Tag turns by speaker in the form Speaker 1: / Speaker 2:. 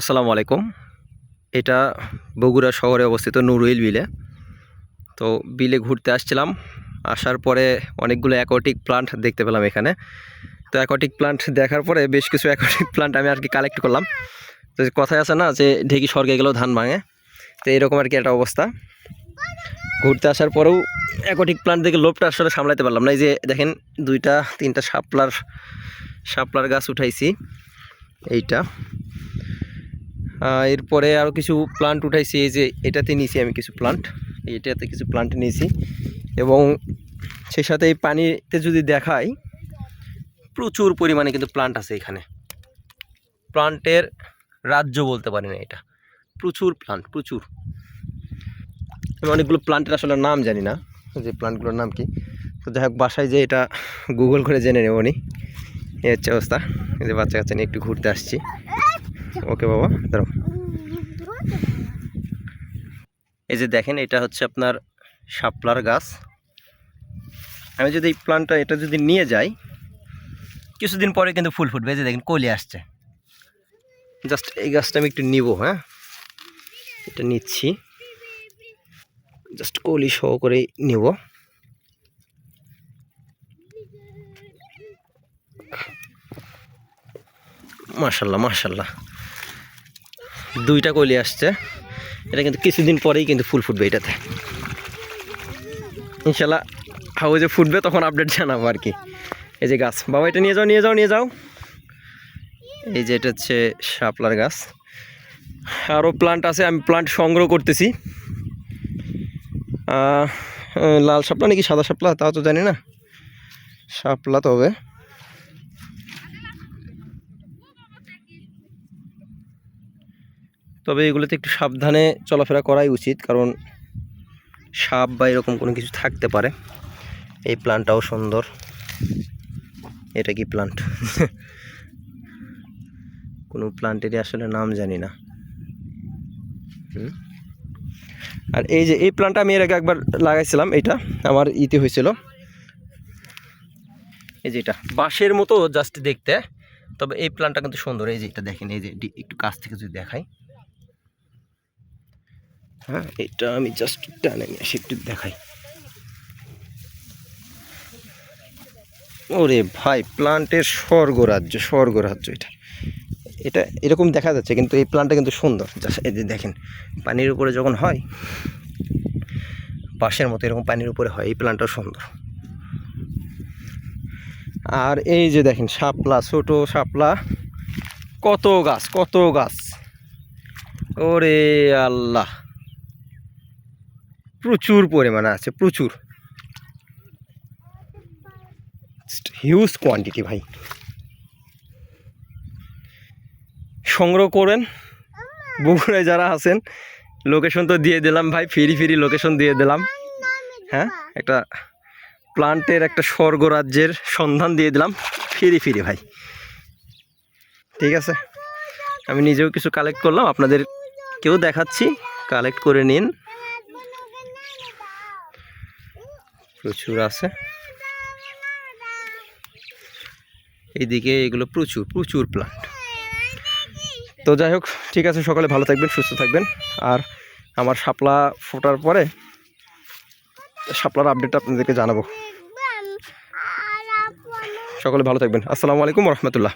Speaker 1: আসসালামু আলাইকুম। এটা বগুড়া শহরে অবস্থিত নুরুইল বিলে। তো বিলে ঘুরতে আসছিলাম। আসার পরে অনেকগুলো অ্যাকোয়াটিক প্লান্ট দেখতে পেলাম এখানে। তো অ্যাকোয়াটিক প্লান্ট দেখার পরে বেশ কিছু অ্যাকোয়াটিক প্লান্ট আমি আর কি কালেক্ট করলাম। তো কথায় আছে না যে, ঢেকি স্বর্গে গেলেও ধান ভাঙে। তো এরকম আর কি একটা অবস্থা। ঘুরতে আসার পরেও অ্যাকোয়াটিক প্লান্ট দেখে লোভটা আসলে সামলাতে পারলাম না। এই যে দেখেন, দুইটা, তিনটা শাপলার শাপলার গাছ উঠাইছি। এইটা। এরপরে আরও কিছু প্লান্ট উঠাইছি, এই যে এটাতে নিয়েছি আমি কিছু প্লান্ট এটাতে কিছু প্লান্ট নিয়েছি এবং সেই সাথে এই পানিতে যদি দেখাই, প্রচুর পরিমাণে কিন্তু প্লান্ট আছে এখানে। প্লান্টের রাজ্য বলতে পারি না এটা। প্রচুর প্লান্ট প্রচুর। আমি অনেকগুলো প্লান্টের আসলে নাম জানি না, যে প্লান্টগুলোর নাম কি? তো যাই হোক, বাসায় যে এটা গুগল করে জেনে নেব নি এই হচ্ছে অবস্থা। এই যে বাচ্চা কাচ্চা নিয়ে একটু ঘুরতে আসছি। ওকে বাবা, দাঁড়াও। এই যে দেখেন, এটা হচ্ছে আপনার শাপলার গাছ। আমি যদি এই প্লান্টটা এটা যদি নিয়ে যাই, কিছুদিন পরে কিন্তু ফুল ফুটবে। যে দেখেন, কলি আসছে। জাস্ট এই গাছটা আমি একটু নিব হ্যাঁ? এটা নিচ্ছি। জাস্ট কলি সহ করে নিব। মাশাল্লাহ মাশাল্লাহ। দুইটা কলি আসছে। এটা কিন্তু কিছুদিন পরেই কিন্তু ফুল ফুটবে এটাতে। ইনশাল্লাহ হাউজে ফুটবে তখন আপডেট জানাব আর কি। এই যে গাছ, বাবা এটা নিয়ে যাও নিয়ে যাও নিয়ে যাও। এই যে এটা হচ্ছে শাপলার গাছ। আরও প্লান্ট আছে, আমি প্লান্ট সংগ্রহ করতেছি। লাল শাপলা নাকি সাদা শাপলা? তাও তো জানি না। শাপলা তবে তবে এগুলোতে একটু সাবধানে চলাফেরা করাই উচিত, কারণ সাপ বা এরকম কোনো কিছু থাকতে পারে। এই প্লান্টটাও সুন্দর। এটা কি প্লান্ট? কোনো প্লান্টেরই আসলে নাম জানি না। আর এই যে, এই প্লান্টটা আমি এর আগে একবার লাগাইছিলাম, এটা আমার ইতে হয়েছিল। এই যে এটা, বাঁশের মতো জাস্ট দেখতে, তবে এই প্লান্টটা কিন্তু সুন্দর। এই যে এটা দেখেন, এই যে একটু কাছ থেকে যদি দেখাই। হ্যাঁ এটা আমি জাস্ট টানে নিয়ে আসি, একটু দেখাই। ওরে ভাই প্লান্টের স্বর্গরাজ্য স্বর্গরাজ্য এটা। এটা এরকম দেখা যাচ্ছে, কিন্তু এই প্লান্টটা কিন্তু সুন্দর। এই যে দেখেন, পানির উপরে যখন হয়, বাঁশের মতো এরকম পানির উপরে হয়, এই প্লান্টটাও সুন্দর। আর এই যে দেখেন, শাপলা, ছোট শাপলা। কত গাছ কত গাছ। ওরে আল্লাহ। প্রচুর পরিমাণে আছে, প্রচুর। হিউজ কোয়ান্টিটি ভাই। সংগ্রহ করেন। বগুড়ায় যারা আছেন লোকেশন তো দিয়ে দিলাম ভাই, ফিরি ফিরি লোকেশন দিয়ে দিলাম। হ্যাঁ একটা প্লান্টের একটা স্বর্গরাজ্যের সন্ধান দিয়ে দিলাম, ফিরি ফিরি ভাই। ঠিক আছে? আমি নিজেও কিছু কালেক্ট করলাম, আপনাদের কেউ দেখাচ্ছি কালেক্ট করে নিন। প্রচুর আছে। এইদিকে এগুলো প্রচুর প্রচুর প্লান্ট তো যাই হোক, ঠিক আছে, সকালে ভালো থাকবেন, সুস্থ থাকবেন। আর আমার শাপলা ফোটার পরে শাপলার আপডেট আপনাদেরকে জানাব। সকলে ভালো থাকবেন। আসসালামু আলাইকুম রহমতুল্লাহ।